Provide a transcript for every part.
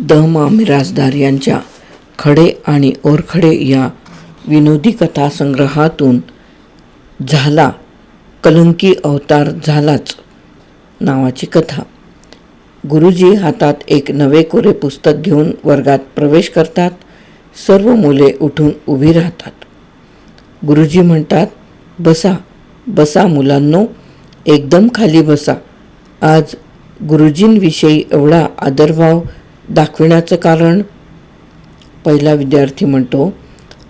The मा मिराजदार यांच्या खडे आणि ओरखडे या विनोदी कथा संग्रहातून झाला कलंकी अवतार झालाच नावाची कथा. गुरुजी हातात एक नवे कोरे पुस्तक घेऊन वर्गात प्रवेश करतात सर्व मुले उठून उभी राहतात. गुरुजी म्हणतात बसा बसा मुलांनो एकदम खाली बसा. आज गुरुजींविषयी एवढा आदरभाव दाखविण्याचं कारण पहिला विद्यार्थी म्हणतो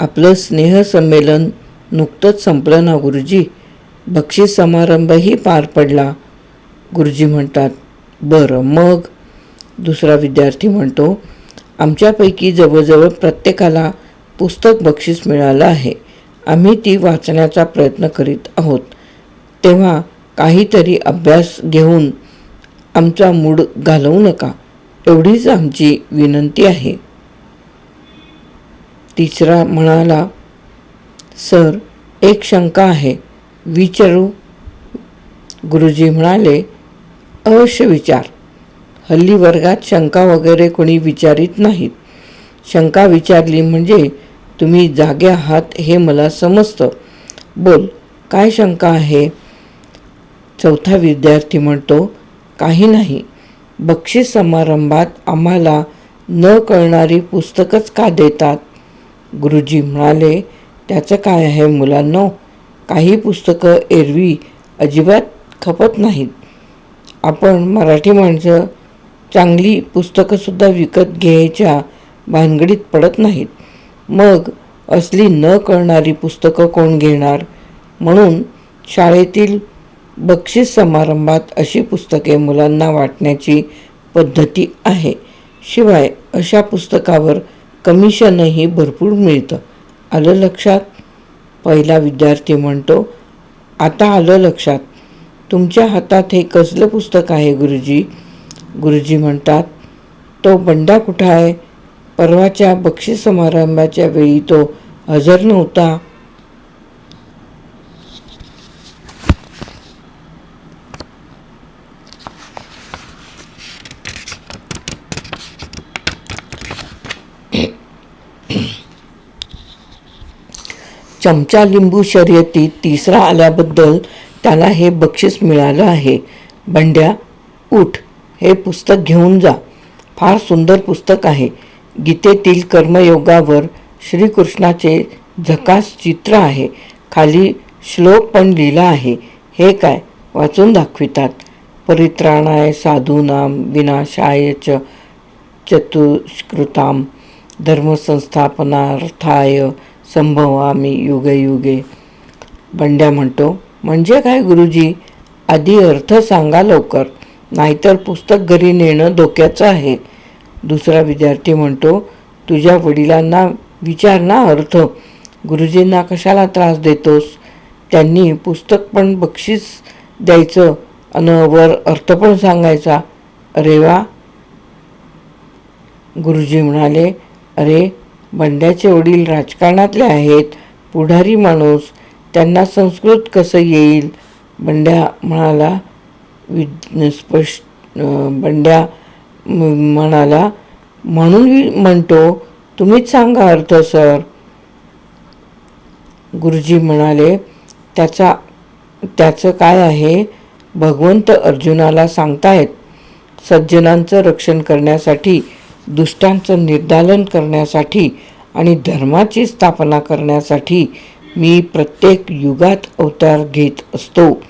आपलं स्नेहसंमेलन नुकतंच संपलं ना गुरुजी? बक्षीस समारंभही पार पडला. गुरुजी म्हणतात बरं मग? दुसरा विद्यार्थी म्हणतो आमच्यापैकी जवळजवळ प्रत्येकाला पुस्तक बक्षीस मिळालं आहे. आम्ही ती वाचण्याचा प्रयत्न करीत आहोत. तेव्हा काहीतरी अभ्यास घेऊन आमचा मूड घालवू नका. एवढीच आमची विनंती आहे. तिसरा म्हणाला सर एक शंका आहे. विचारू. गुरुजी म्हणाले अवश्य विचार. हल्ली वर्गात शंका वगैरे कोणी विचारित नाहीत. शंका विचारली म्हणजे तुम्ही जागे आहात हे मला समजतं. बोल काय शंका आहे? चौथा विद्यार्थी म्हणतो काही नाही. बक्षीस समारंभात आम्हाला न कळणारी पुस्तकच का देतात? गुरुजी म्हणाले त्याचं काय आहे मुलांनो? काही पुस्तकं एरवी अजिबात खपत नाहीत. आपण मराठी माणसं चांगली पुस्तकंसुद्धा विकत घ्यायच्या भानगडीत पडत नाहीत. मग असली न कळणारी पुस्तकं कोण घेणार? म्हणून शाळेतील बक्षीस समारंभात अशी पुस्तके मुलांना वाटण्याची पद्धती आहे. शिवाय अशा पुस्तकावर कमिशनही भरपूर मिळतं. आलं लक्षात? पहिला विद्यार्थी म्हणतो आता आलं लक्षात. तुमच्या हातात हे कसलं पुस्तक आहे गुरुजी? गुरुजी म्हणतात तो बंडा कुठं आहे? परवाच्या बक्षीस समारंभाच्या वेळी तो हजर नव्हता. चमचा लिंबू शर्यतीत तिसरा आल्याबद्दल त्याला हे बक्षीस मिळालं आहे. बंड्या उठ हे पुस्तक घेऊन जा. फार सुंदर पुस्तक आहे. गीतेतील कर्मयोगावर श्रीकृष्णाचे झकास चित्र आहे. खाली श्लोक पण लिहिला आहे. हे काय? वाचून दाखवितात. परित्राणाय साधूनाम विनाशाय च चतुष्कृताम धर्मसंस्थापनार्थाय संभवामी युगे युगे. बंड्या म्हणतो म्हणजे काय गुरुजी? आधी अर्थ सांगा लवकर नाहीतर पुस्तक घरी नेणं धोक्याचं आहे. दुसरा विद्यार्थी म्हणतो तुझ्या वडिलांना विचार ना अर्थ. गुरुजींना कशाला त्रास देतोस? त्यांनी पुस्तक पण बक्षीस द्यायचं अन वर अर्थ पण सांगायचा. अरे वा. गुरुजी म्हणाले अरे बंड्याचे वडील राजकारणातले आहेत पुढारी माणूस त्यांना संस्कृत कसं येईल? बंड्या म्हणाला वि स्पष्ट बंड्या म्हणाला म्हणून म्हणतो तुम्हीच सांगा अर्थ सर. गुरुजी म्हणाले त्याचा त्याचं काय आहे? भगवंत अर्जुनाला सांगतायत सज्जनांचं रक्षण करण्यासाठी दुष्टांचं निर्दालन करण्यासाठी आणि धर्माची स्थापना करण्यासाठी मी प्रत्येक युगात अवतार घेत असतो.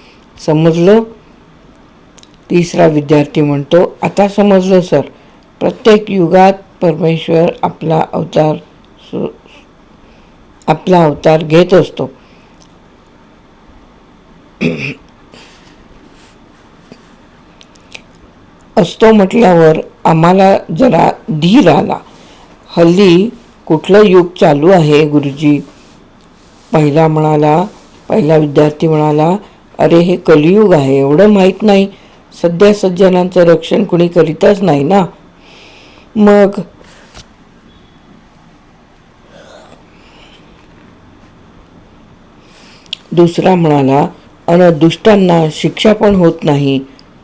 समजलं? तिसरा विद्यार्थी म्हणतो आता समजलं सर. प्रत्येक युगात परमेश्वर आपला अवतार सु- आपला अवतार घेत असतो. असतो म्हटल्यावर आम्हाला जरा धीर आला हल्ली कुठलं युग चालू आहे गुरुजी? पहिला म्हणाला पहिला विद्यार्थी म्हणाला अरे हे कलियुग आहे एवढं माहीत नाही. सध्या सज्जनांचं रक्षण कुणी करीतच नाही ना? मग दुसरा म्हणाला अन दुष्टांना शिक्षा पण होत नाही.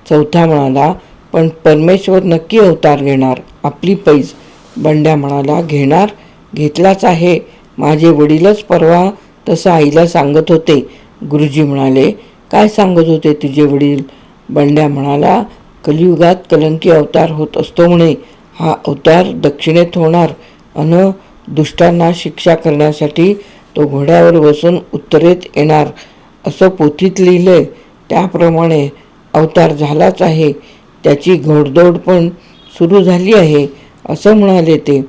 चौथा म्हणाला पण परमेश्वर नक्की अवतार घेणार आपली पैज. बंड्या म्हणाला घेणार घेतलाच आहे. माझे वडीलच परवा तसं आईला सांगत होते. गुरुजी म्हणाले काय सांगत होते तुझे वडील? बंड्या म्हणाला कलियुगात कलंकी अवतार होत असतो म्हणे. हा अवतार दक्षिणेत होणार. अन दुष्टांना शिक्षा करण्यासाठी तो घोड्यावर बसून उत्तरेत येणार. असं पोथीत लिहिलंय त्याप्रमाणे अवतार झालाच आहे. त्याची घोडदौड पण सुरू झाली आहे असं म्हणाले ते.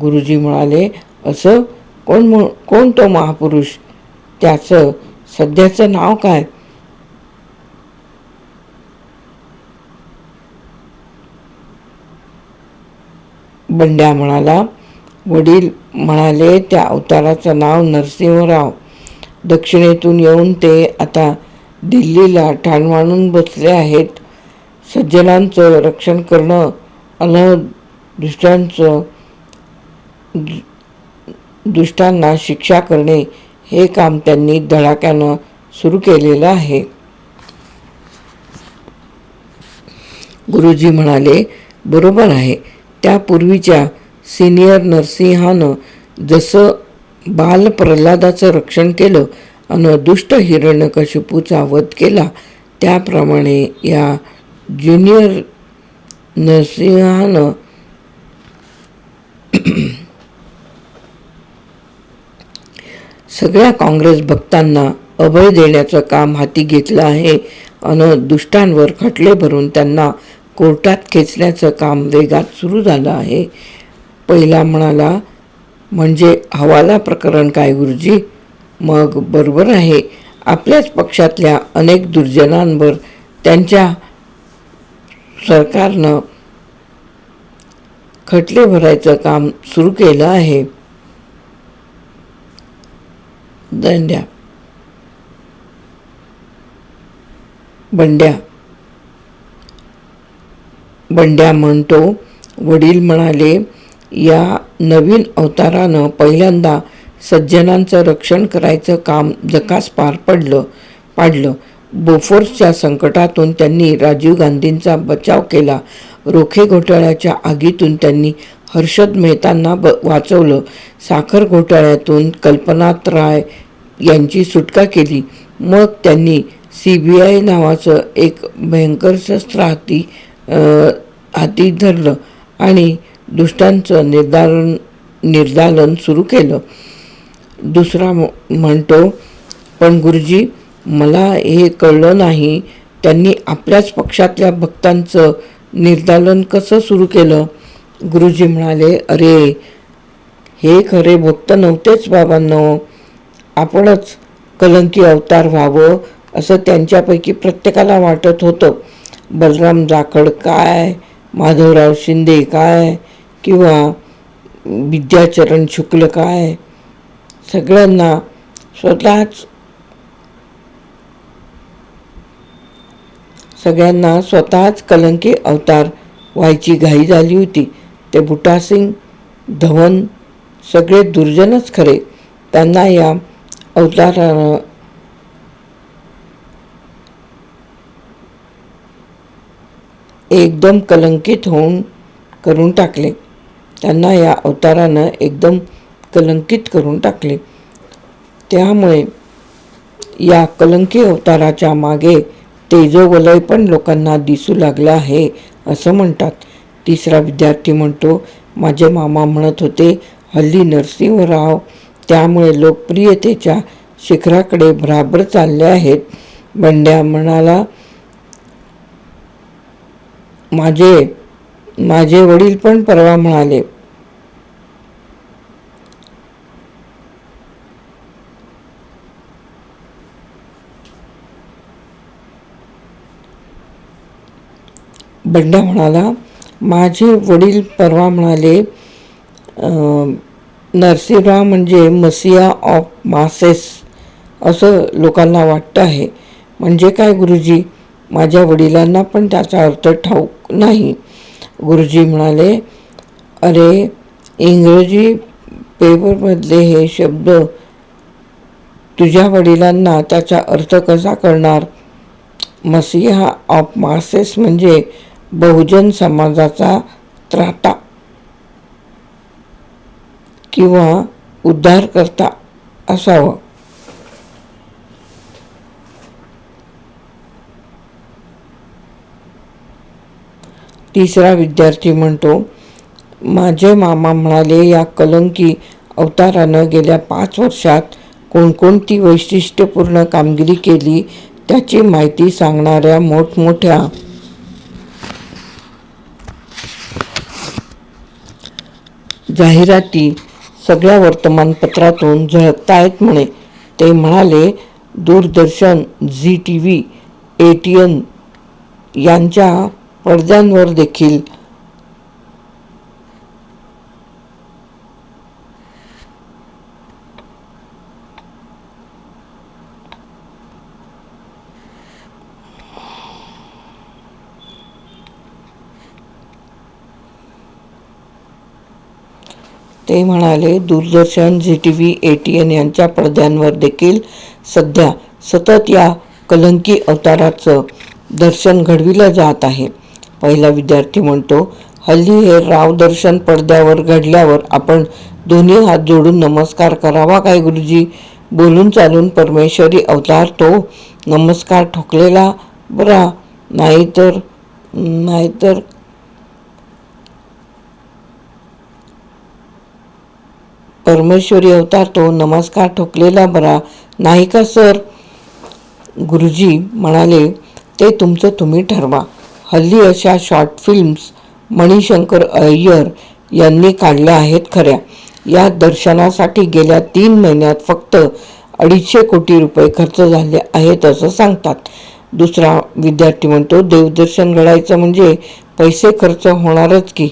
गुरुजी म्हणाले असं कोण म्हण कोण तो महापुरुष? त्याचं सध्याचं नाव काय? बंड्या म्हणाला वडील म्हणाले त्या अवताराचं नाव नरसिंहराव. दक्षिणेतून येऊन ते आता दिल्लीला ठाण मांडून बसले आहेत. सज्जनांचं रक्षण करणं अन दुष्टांचं दुष्टांना शिक्षा करणे हे काम त्यांनी धडाक्यानं सुरू केलेलं आहे. गुरुजी म्हणाले बरोबर आहे. त्यापूर्वीच्या सिनियर नरसिंहानं जसं बाल प्रल्हादाचं रक्षण केलं आणि दुष्ट हिरण्यकशिपूचा वध केला त्याप्रमाणे या ज्युनियर नरसिंहानं सगळ्या काँग्रेस भक्तांना अभय देण्याचं काम हाती घेतलं आहे. अन दुष्टांवर खटले भरून त्यांना कोर्टात खेचण्याचं काम वेगात सुरू झालं आहे. पहिला म्हणाला म्हणजे हवाला प्रकरण काय गुरुजी? मग बरोबर आहे. आपल्याच पक्षातल्या अनेक दुर्जनांवर त्यांच्या सरकारनं खटले भरायचं काम सुरू केलं आहे. दंड्या. बंड्या. बंड्या म्हणतो वडील म्हणाले या नवीन अवतारानं पहिल्यांदा सज्जनांचं रक्षण करायचं काम जकास पार पडलं पाडलं. बोफोर्सच्या संकटातून त्यांनी राजीव गांधींचा बचाव केला. रोखे घोटाळ्याच्या आगीतून त्यांनी हर्षद मेहतांना ब वाचवलं. साखर घोटाळ्यातून कल्पनात राय यांची सुटका केली. मग त्यांनी सी बी आय नावाचं एक भयंकर शस्त्र हाती हाती धरलं आणि दुष्टांचं निर्धारण निर्दालन सुरू केलं. दुसरा म्हणतो पण गुरुजी मला हे कळलं नाही. त्यांनी आपल्याच पक्षातल्या भक्तांचं निर्दालन कसं सुरू केलं? गुरुजी म्हणाले अरे हे खरे भक्त नव्हतेच बाबांनो. आपणच कलंकी अवतार व्हावं असं त्यांच्यापैकी प्रत्येकाला वाटत होतं. बलराम जाखड काय? माधवराव शिंदे काय? किंवा विद्याचरण शुक्ल काय? सगळ्यांना स्वतःच सगळ्यांना स्वतःच कलंकी अवतार व्हायची घाई झाली होती. ते बुटासिंग धवन सगळे दुर्जनच खरे. त्यांना या अवतारानं एकदम कलंकित होऊन करून टाकले. त्यांना या अवतारानं एकदम कलंकित करून टाकले. त्यामुळे या कलंकी अवताराच्या मागे तेजोवलय पण लोकांना दिसू लागलं आहे असं म्हणतात. तिसरा विद्यार्थी म्हणतो माझे मामा म्हणत होते हल्ली नरसिंहराव त्यामुळे लोकप्रियतेच्या शिखराकडे भराभर चालले आहेत. बंड्या म्हणाला माझे माझे वडील पण परवा म्हणाले बंड्या म्हणाला माझे वडील परवा म्हणाले नरसिंहराव म्हणजे मसिया ऑफ मासेस असं लोकांना वाटतं आहे. म्हणजे काय गुरुजी? माझ्या वडिलांना पण त्याचा अर्थ ठाऊक नाही. गुरुजी म्हणाले अरे इंग्रजी पेपरमधले हे शब्द तुझ्या वडिलांना त्याचा अर्थ कसा करणार मसिहा ऑफ मासेस म्हणजे बहुजन समाजाचा त्राटा किंवा उद्धारकर्ता असावं. तिसरा विद्यार्थी म्हणतो माझे मामा म्हणाले या कलंकी अवतारानं गेल्या पाच वर्षात कोणकोणती वैशिष्ट्यपूर्ण कामगिरी केली त्याची माहिती सांगणाऱ्या मोठमोठ्या जाहिराती सगळ्या वर्तमानपत्रातून झळकतायत म्हणे. ते म्हणाले Doordarshan Zee T V A T N यांच्या पडद्यांवर देखील ते म्हणाले Doordarshan Zee T V A T N यांच्या पडद्यांवर देखील सध्या सतत या कलंकी अवताराचं दर्शन घडविलं जात आहे. पहिला विद्यार्थी म्हणतो हल्ली हे राव दर्शन पडद्यावर घडल्यावर आपण दोन्ही हात जोडून नमस्कार करावा काय गुरुजी? बोलून चालून परमेश्वरी अवतार तो नमस्कार ठोकलेला बरा नाहीतर नाहीतर परमेश्वरी अवतार तो नमस्कार ठोकलेला बरा. नाही का सर? गुरुजी म्हणाले ते तुमचं तुम्ही ठरवा. हल्ली अशा शॉर्ट फिल्म्स मणिशंकर अय्यर यांनी काढल्या आहेत खऱ्या. या दर्शनासाठी गेल्या तीन महिन्यात फक्त अडीचशे कोटी रुपये खर्च झाले आहेत असं सांगतात. दुसरा विद्यार्थी म्हणतो देवदर्शन घडायचं म्हणजे पैसे खर्च होणारच की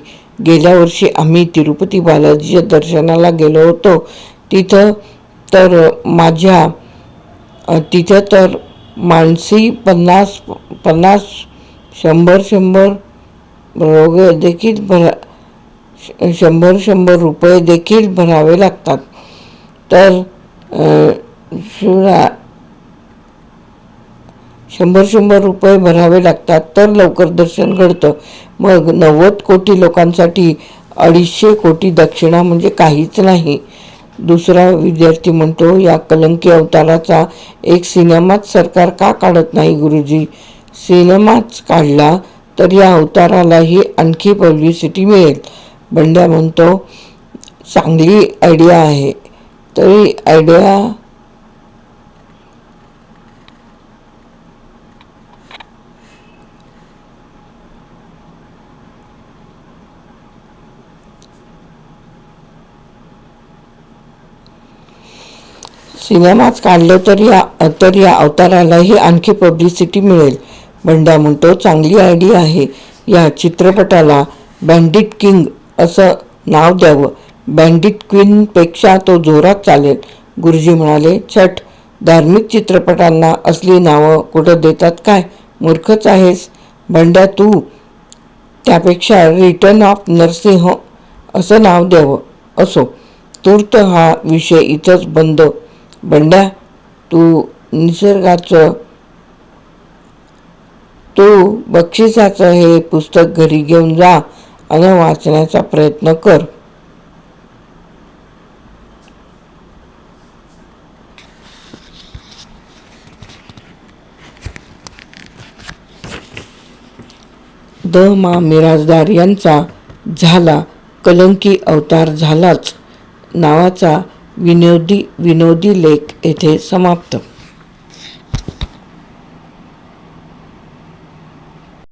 गेल्या वर्षी आम्ही तिरुपती बालाजीच्या दर्शनाला गेलो होतो. तिथं तर माझ्या तिथं तर माणसी पन्नास पन्नास शंभर शंभर रोग देखील भरा श- शंभर शंभर रुपये देखील भरावे लागतात. तर शिवरा शंभर शंभर रुपये भरावे लागतात तर लवकर दर्शन घडतं. मग नव्वद कोटी लोकांसाठी अडीचशे कोटी दक्षिणा म्हणजे काहीच नाही. दुसरा विद्यार्थी म्हणतो या कलंकी अवताराचा एक सिनेमाच सरकार का काढत नाही गुरुजी? सिनेमाच काढला तर या अवतारालाही आणखी पब्लिसिटी मिळेल. बंड्या म्हणतो चांगली आयडिया आहे. तरी आयडिया सिनेमाच काढलं तर या तर या अवतारालाही आणखी पब्लिसिटी मिळेल. बंड्या म्हणतो चांगली आयडिया आहे. या चित्रपटाला बँडिट किंग असं नाव द्यावं. बँडिट क्वीनपेक्षा तो जोरात चालेल. गुरुजी म्हणाले छट धार्मिक चित्रपटांना असली नावं कुठं देतात काय? मूर्खच आहेस. बंड्या तू त्यापेक्षा रिटर्न ऑफ नरसिंह असं नाव द्यावं. असो. तूर्त हा विषय इथंच बंद बंड्या तू निसर्गाचं तू बक्षिसाचं हे पुस्तक घरी घेऊन जा आणि वाचण्याचा प्रयत्न कर. द मा मिराजदार यांचा झाला कलंकी अवतार झालाच. नावाचा विनोदी विनोदी लेख येथे समाप्त.